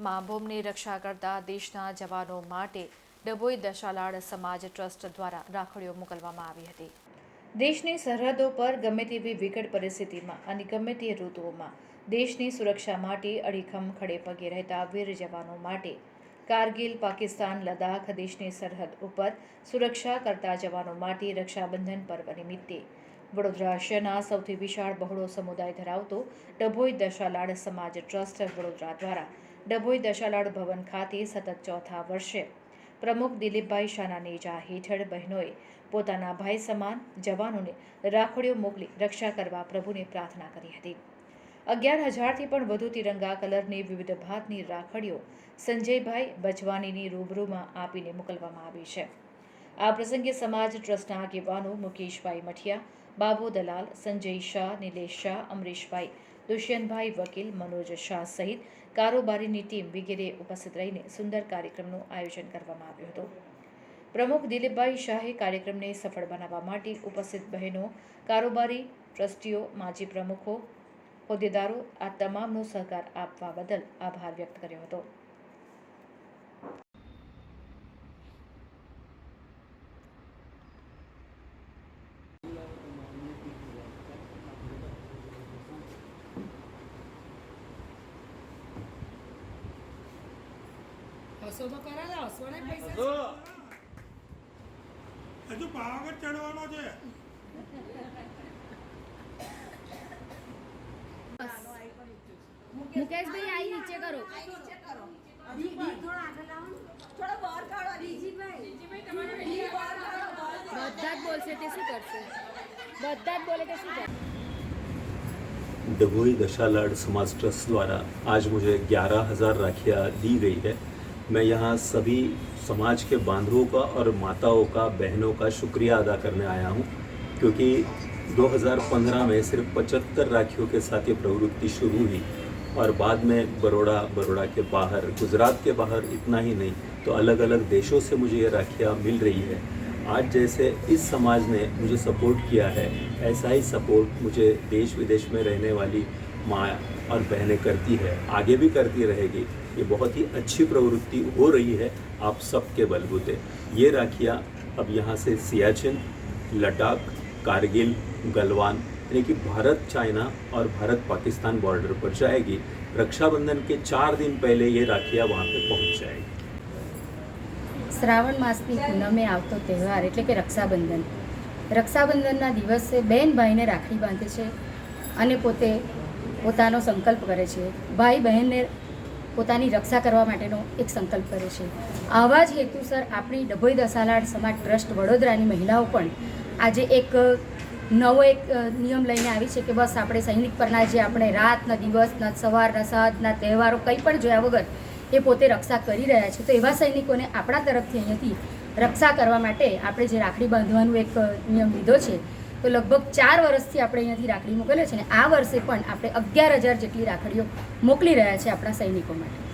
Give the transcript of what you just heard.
મા રક્ષા કરતા દેશના જવાનો માટે ડભોઈ દશાલાડ સમાજ ટ્રસ્ટ દ્વારા રાખડીઓ મોકલવામાં આવી હતી. દેશની સરહદો પર ગમે તેવી વિકટ પરિસ્થિતિમાં અને ગમે તે ઋતુઓમાં દેશની સુરક્ષા માટે અડીખમ ખડે પગે રહેતા વીર જવાનો માટે કારગિલ, પાકિસ્તાન, લદ્દાખ દેશની સરહદ ઉપર સુરક્ષા કરતા જવાનો માટે રક્ષાબંધન પર્વ નિમિત્તે વડોદરા શહેરના સૌથી વિશાળ બહોળો સમુદાય ધરાવતો ડભોઈ દશાલાડ સમાજ ટ્રસ્ટ વડોદરા દ્વારા ડભોઈ દશાલાડ ભવન ખાતે સતત ચોથા વર્ષે પ્રમુખ દિલીપભાઈ શાના નેજા હેઠળ બહેનોએ પોતાના ભાઈ સમાન, જવાનોને રાખડીઓ મોકલી રક્ષા કરવા પ્રભુને પ્રાર્થના કરી હતી. અગિયાર હજારથી પણ વધુ તિરંગા કલરની વિવિધ ભાતની રાખડીઓ સંજયભાઈ બચવાનીની રૂબરૂમાં આપીને મોકલવામાં આવી છે. આ પ્રસંગે સમાજ ટ્રસ્ટના આગેવાનો મુકેશભાઈ મઠિયા બાબુ દલાલ, સંજય શાહ, નિલેશ શાહ, અમરીશભાઈ દુષ્યંતભાઈ વકીલ, મનોજ શાહ સહિત કારોબારીની ટીમ વગેરે ઉપસ્થિત રહીને સુંદર કાર્યક્રમનું આયોજન કરવામાં આવ્યું હતું. પ્રમુખ દિલીપભાઈ શાહે કાર્યક્રમને સફળ બનાવવા માટે ઉપસ્થિત બહેનો, કારોબારી, ટ્રસ્ટીઓ, માજી પ્રમુખો, હોદ્દેદારો આ તમામનો સહકાર આપવા બદલ આભાર વ્યક્ત કર્યો હતો. હસો તો કરાવે હસવા નહીં પૈસા તો હજુ પાવાગઢ ચડવાનો છે મુકેશભાઈ આઈ નીચે કરો બધા જ બોલશે તે શું કરશે બધા જ બોલે તે શું કરશે डभोई दशालाड समाज ट्रस्ट द्वारा आज मुझे ग्यारह हज़ार राखियाँ दी गई है मैं यहाँ सभी समाज के बांधवों का और माताओं का, बहनों का शुक्रिया अदा करने आया हूँ, क्योंकि 2015 में सिर्फ़ 75 राखियों के साथ ये प्रवृत्ति शुरू हुई और बाद में बड़ोड़ा बड़ोड़ा के बाहर, गुजरात के बाहर इतना ही नहीं तो अलग अलग देशों से मुझे ये राखियाँ मिल रही है। आज जैसे इस समाज ने मुझे सपोर्ट किया है, ऐसा ही सपोर्ट मुझे देश विदेश में रहने वाली माँ और बहनें करती है आगे भी करती रहेगी ये बहुत ही अच्छी प्रवृत्ति हो रही है आप सबके बलबूते ये राखियाँ अब यहाँ से सियाचिन लद्दाख कारगिल गलवान यानी कि भारत चाइना और भारत पाकिस्तान बॉर्डर पर जाएगी रक्षाबंधन के चार दिन पहले ये राखियाँ वहाँ पे पहुँच जाएगी શ્રાવણ માસની પૂનમે આવતો તહેવાર એટલે કે રક્ષાબંધન રક્ષાબંધનના દિવસે બેન ભાઈને રાખડી બાંધે છે અને પોતે પોતાનો સંકલ્પ કરે છે. ભાઈ બહેનને પોતાની રક્ષા કરવા માટેનો એક સંકલ્પ કરે છે. આવા જ હેતુસર આપણી ડભોઈ દસાલાડ સમાજ ટ્રસ્ટ વડોદરાની મહિલાઓ પણ આજે એક નવો એક નિયમ લઈને આવી છે કે બસ આપણે સૈનિક પરના જે આપણે રાત, ન દિવસ, ના સવાર, ન સાંજ, ના તહેવારો કંઈ પણ જોયા વગર એ પોતે રક્ષા કરી રહ્યા છે. તો એવા સૈનિકોને આપણા તરફથી અહીંયાથી રક્ષા કરવા માટે આપણે જે રાખડી બાંધવાનું એક નિયમ લીધો છે તો લગભગ ચાર વર્ષથી આપણે અહીંયાથી રાખડી મોકલીએ છે અને આ વર્ષે પણ આપણે અગિયાર હજાર જેટલી રાખડીઓ મોકલી રહ્યા છે આપણા સૈનિકો માટે.